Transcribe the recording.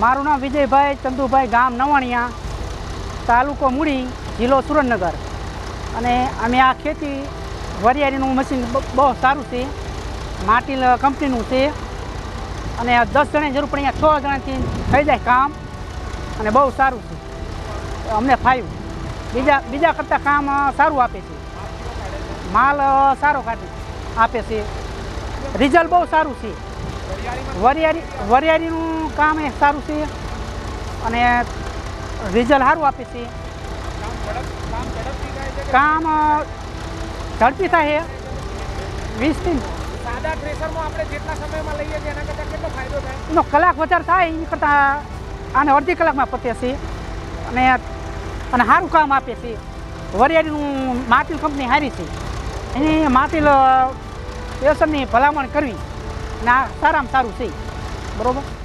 મારું નામ વિજયભાઈ ચંદુભાઈ ગામ નવાણિયા, તાલુકો મૂડી, જિલ્લો સુરેન્દ્રનગર. અને અમે આ ખેતી, વરિયાળીનું મશીન બહુ સારું છે. માટીલ કંપનીનું છે. અને દસ જણાની જરૂર પણ અહીંયા છ જણાથી થઈ જાય કામ. અને બહુ સારું છે. અમને ફાવ્યું બીજા બીજા કરતાં કામ સારું આપે છે. માલ સારો કાઢે, આપે છે. રિઝલ્ટ બહુ સારું છે. વરિયાળી વરિયાળીનું કામ એ સારું છે અને રિઝલ્ટ સારું આપે છે. કામ ઝડપી થાય છે. વીસથી સાદા થ્રેસરમાં આપણે જેટલા સમયમાં લઈએ છીએ એના કરતાં કેટલો ફાયદો થાય? એનો કલાક વધારે થાય એની કરતાં આને અડધી કલાકમાં પતે છે. અને અને સારું કામ આપે છે. વરિયાળીનું માટીલ કંપની સારી છે. એની માટીલ વ્યસનની ભલામણ કરવી. આ સારામાં સારું છે. બરાબર?